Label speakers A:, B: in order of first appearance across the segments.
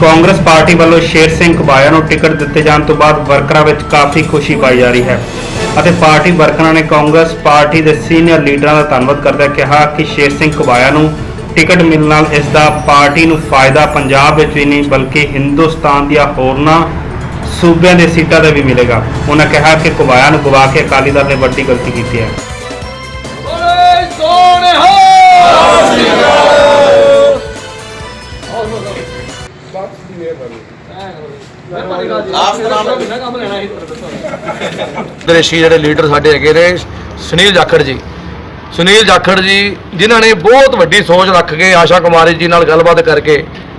A: Congress party ਵੱਲੋਂ ਸ਼ੇਰ ਸਿੰਘ ਕਬਾਇਆ ਨੂੰ ticket ਦਿੱਤੇ ਜਾਣ ਤੋਂ ਬਾਅਦ ਵਰਕਰਾਂ ਵਿੱਚ ਕਾਫੀ ਖੁਸ਼ੀ ਪਾਈ ਜਾ ਰਹੀ ਹੈ। ਅਤੇ ਪਾਰਟੀ ਵਰਕਰਾਂ ਨੇ ਕਾਂਗਰਸ ਪਾਰਟੀ ਦੇ ਸੀਨੀਅਰ ਲੀਡਰਾਂ ਦਾ ਧੰਨਵਾਦ ਕਰਦਿਆਂ ਕਿਹਾ ਕਿ ਸ਼ੇਰ ਸਿੰਘ ਕਬਾਇਆ ਨੂੰ ਟਿਕਟ ਮਿਲਣ ਨਾਲ ਇਸ ਦਾ ਪਾਰਟੀ ਨੂੰ ਫਾਇਦਾ ਪੰਜਾਬ ਵਿੱਚ ਹੀ ਨਹੀਂ, ਬਲਕਿ ਹਿੰਦੁਸਤਾਨ ਦੀਆਂ ਹੋਰਨਾਂ ਸੂਬਿਆਂ ਦੇ ਸੀਟਾਂ ਤੇ ਵੀ ਮਿਲੇਗਾ। ਉਹਨਾਂ ਕਿਹਾ ਕਿ ਕਬਾਇਆ ਨੂੰ ਗਵਾ ਕੇ ਅਕਾਲੀ ਦਲ ਨੇ ਵੱਡੀ ਗਲਤੀ ਕੀਤੀ ਹੈ।
B: ਓਏ ਸੋਹਣੇ ਹੋ।
C: ਦਰੇਸ਼ੀ ਜਿਹੜੇ ਲੀਡਰ ਸਾਡੇ ਹੈਗੇ ਨੇ, ਸੁਨੀਲ ਜਾਖੜ ਜੀ। ਸੁਨੀਲ ਜਾਖੜ ਜੀ, ਜਿਨ੍ਹਾਂ ਨੇ ਬਹੁਤ ਵੱਡੀ ਸੋਚ ਰੱਖ ਕੇ ਆਸ਼ਾ ਕੁਮਾਰੀ ਜੀ ਨਾਲ ਗੱਲਬਾਤ ਕਰਕੇ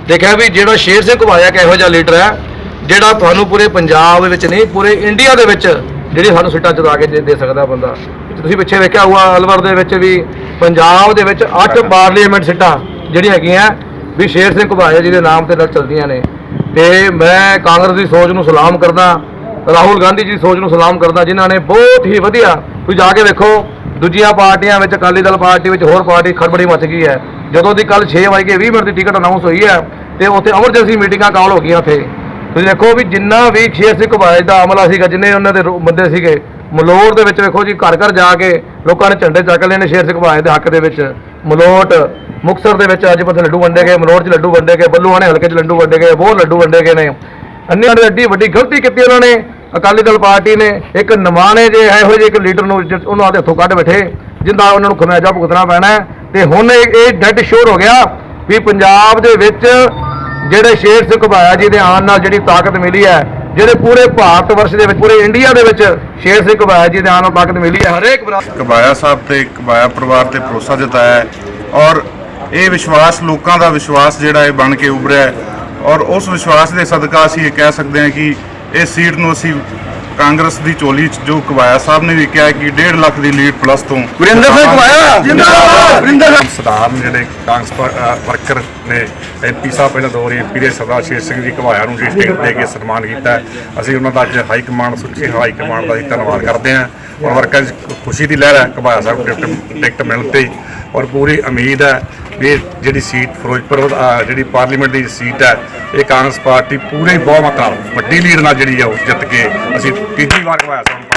C: ਦੇਖਿਆ ਵੀ ਜਿਹੜਾ ਸ਼ੇਰ ਸਿੰਘ ਘੁਬਾਇਆ ਇੱਕ ਇਹੋ ਜਿਹਾ ਲੀਡਰ ਹੈ, ਜਿਹੜਾ ਤੁਹਾਨੂੰ ਪੂਰੇ ਪੰਜਾਬ ਵਿੱਚ ਨਹੀਂ, ਪੂਰੇ ਇੰਡੀਆ ਦੇ ਵਿੱਚ ਜਿਹੜੀ ਸਾਨੂੰ ਸੀਟਾਂ ਚੁਰਾ ਕੇ ਦੇ ਦੇ ਸਕਦਾ ਬੰਦਾ। ਤੁਸੀਂ ਪਿੱਛੇ ਵੇਖਿਆ ਹੋਊਗਾ ਅਲਵਰ ਦੇ ਵਿੱਚ ਵੀ ਪੰਜਾਬ ਦੇ ਵਿੱਚ 8 ਪਾਰਲੀਮੈਂਟ ਸੀਟਾਂ ਜਿਹੜੀਆਂ ਹੈਗੀਆਂ, ਵੀ ਸ਼ੇਰ ਸਿੰਘ ਘੁਬਾਇਆ ਜੀ ਦੇ ਨਾਮ ਤੇ ਨਾਲ ਚੱਲਦੀਆਂ ਨੇ। ਤੇ ਮੈਂ ਕਾਂਗਰਸ ਦੀ ਸੋਚ ਨੂੰ ਸਲਾਮ ਕਰਦਾ, ਰਾਹੁਲ ਗਾਂਧੀ ਜੀ ਦੀ ਸੋਚ ਨੂੰ ਸਲਾਮ ਕਰਦਾ, ਜਿਨ੍ਹਾਂ ਨੇ ਬਹੁਤ ਹੀ ਵਧੀਆ, ਤੁਸੀਂ ਜਾ ਕੇ ਵੇਖੋ, ਦੂਜੀਆਂ ਪਾਰਟੀਆਂ ਵਿੱਚ, ਅਕਾਲੀ ਦਲ ਪਾਰਟੀ ਵਿੱਚ ਹੋਰ ਪਾਰਟੀ ਖੜਬੜੀ ਮਚ ਗਈ ਹੈ। ਜਦੋਂ ਦੀ ਕੱਲ 6 ਵਜੇ 20 ਮਿੰਟ ਦੀ ਟਿਕਟ ਅਨਾਉਂਸ ਹੋਈ ਹੈ, ਤੇ ਉੱਥੇ ਐਮਰਜੈਂਸੀ ਮੀਟਿੰਗਾਂ ਕਾਲ ਹੋ ਗਈਆਂ ਉੱਥੇ। ਤੁਸੀਂ ਦੇਖੋ ਵੀ ਜਿੰਨਾ ਵੀ ਸ਼ੇਰ ਸਿੰਘ ਕਬਾਇਜ ਦਾ ਅਮਲਾ ਸੀਗਾ, ਜਿੰਨੇ ਉਹਨਾਂ ਦੇ ਰੋ- ਬੰਦੇ ਸੀਗੇ ਮਲੋੜ ਦੇ ਵਿੱਚ ਵੇਖੋ ਜੀ ਘਰ ਘਰ ਜਾ ਕੇ ਲੋਕਾਂ ਨੇ ਝੰਡੇ ਚੱਕ ਲਏ ਨੇ ਸ਼ੇਰ ਸਿੰਘ ਕਬਾਇਜ ਦੇ ਹੱਕ ਦੇ ਵਿੱਚ। ਮਲੋਟ, ਮੁਕਤਸਰ ਦੇ ਵਿੱਚ ਅੱਜ ਪਤਾ ਲੱਡੂ ਵੰਡੇ ਗਏ, ਮਲੋਟ 'ਚ ਲੱਡੂ ਵੰਡੇ ਗਏ ਬੱਲੂਆਣੇ ਹਲਕੇ 'ਚ ਲੱਡੂ ਵੰਡੇ ਗਏ, ਬਹੁਤ ਲੱਡੂ ਵੰਡੇ ਗਏ ਨੇ। ਅੰਨਿਆਂ ਨੇ ਐਡੀ ਵੱਡੀ ਗਲਤੀ ਕੀਤੀ ਉਹਨਾਂ ਨੇ, ਅਕਾਲੀ ਦਲ ਪਾਰਟੀ ਨੇ, ਇੱਕ ਨਮਾਣੇ ਜੇ ਇਹੋ ਜਿਹੇ ਇੱਕ ਲੀਡਰ ਨੂੰ ਉਹਨਾਂ ਦੇ ਹੱਥੋਂ ਕੱਢ ਬੈਠੇ, ਜਿੰਦਾ ਉਹਨਾਂ ਨੂੰ ਖਮਿਆਜਾ ਭੁਗਤਣਾ ਪੈਣਾ ਹੈ, ਤੇ ਹੁਣ ਇਹ ਇਹ ਡੈਡ ਸ਼ੋਰ ਹੋ ਗਿਆ ਵੀ ਪੰਜਾਬ ਦੇ ਵਿੱਚ ਜਿਹੜੇ ਸ਼ੇਰ ਸਿੰਘ ਘਬਾਇਆ ਜੀ ਦੇ ਆਉਣ ਨਾਲ ਜਿਹੜੀ ਤਾਕਤ ਮਿਲੀ ਹੈ ਜਿਹੜੇ ਪੂਰੇ ਭਾਰਤ ਵਰਸ਼ ਦੇ ਵਿੱਚ, ਪੂਰੇ ਇੰਡੀਆ ਦੇ ਵਿੱਚ ਸ਼ੇਰ ਸਿੰਘ ਕਬਾਇਆ ਜੀ ਦੇ ਆਉਣ ਨਾਲ ਮਿਲੀ ਹੈ। ਹਰੇਕ
D: ਕਬਾਇਆ ਸਾਹਿਬ ਤੇ ਕਬਾਇਆ ਪਰਿਵਾਰ ਤੇ ਭਰੋਸਾ ਜਤਾਇਆ ਹੈ ਔਰ ਇਹ ਵਿਸ਼ਵਾਸ, ਲੋਕਾਂ ਦਾ ਵਿਸ਼ਵਾਸ ਜਿਹੜਾ ਹੈ ਬਣ ਕੇ ਉਭਰਿਆ ਔਰ ਉਸ ਵਿਸ਼ਵਾਸ ਦੇ ਸਦਕਾ ਅਸੀਂ ਇਹ ਕਹਿ ਸਕਦੇ ਹਾਂ ਕਿ ਇਸ ਸੀਟ ਨੂੰ ਅਸੀਂ ਕਾਂਗਰਸ ਦੀ ਝੋਲੀ 'ਚ ਜੋ ਕਬਾਇਆ ਸਾਹਿਬ ਨੇ ਵੀ ਕਿਹਾ ਹੈ ਕਿ 1.5 ਲੱਖ ਦੀ ਲੀਡ ਪਲੱਸ ਤੋਂ
C: ਵਰਿੰਦਰ ਸਿੰਘ ਘੁਬਾਇਆ ਜਿੰਦਾਬਾਦ! ਵਰਿੰਦਰ
E: ਸਰਦਾਰ ਜਿਹੜੇ ਕਾਂਗਰਸ ਵਰਕਰ ਨੇ ਐਮਪੀ ਸਾਹਿਬ ਪਹਿਲਾਂ ਦੋ ਵਾਰੀ ਐਮਪੀ ਦੇ ਸਰਦਾਰ ਸ਼ੇਰ ਸਿੰਘ ਜੀ ਘਵਾਇਆ ਨੂੰ ਟਿਕਟ ਦੇ ਕੇ ਸਨਮਾਨ ਕੀਤਾ। ਅਸੀਂ ਉਹਨਾਂ ਦਾ ਅੱਜ ਹਾਈ ਕਮਾਂਡ ਸੁੱਚੀ ਹਾਈ ਕਮਾਂਡ ਦਾ ਧੰਨਵਾਦ ਕਰਦੇ ਹਾਂ। ਔਰ ਵਰਕਰਾਂ ਖੁਸ਼ੀ ਦੀ ਲਹਿਰ ਹੈ ਘਵਾਇਆ ਸਾਹਿਬ ਨੂੰ ਟਿਕਟ ਟਿਕਟ ਮਿਲਣ ਤੇ ਔਰ ਪੂਰੀ ਉਮੀਦ ਹੈ ਵੀ ਜਿਹੜੀ ਸੀਟ ਫਿਰੋਜ਼ਪੁਰ ਜਿਹੜੀ ਪਾਰਲੀਮੈਂਟ ਦੀ ਸੀਟ ਹੈ, ਇਹ ਕਾਂਗਰਸ ਪਾਰਟੀ ਪੂਰੇ ਬਹੁਮਤ ਨਾਲ ਵੱਡੀ ਲੀਡ ਨਾਲ ਜਿਹੜੀ ਆ ਉਹ ਜਿੱਤ ਕੇ ਅਸੀਂ ਤੀਜੀ ਵਾਰ ਘਵਾਇਆ ਸਾਹਿਬ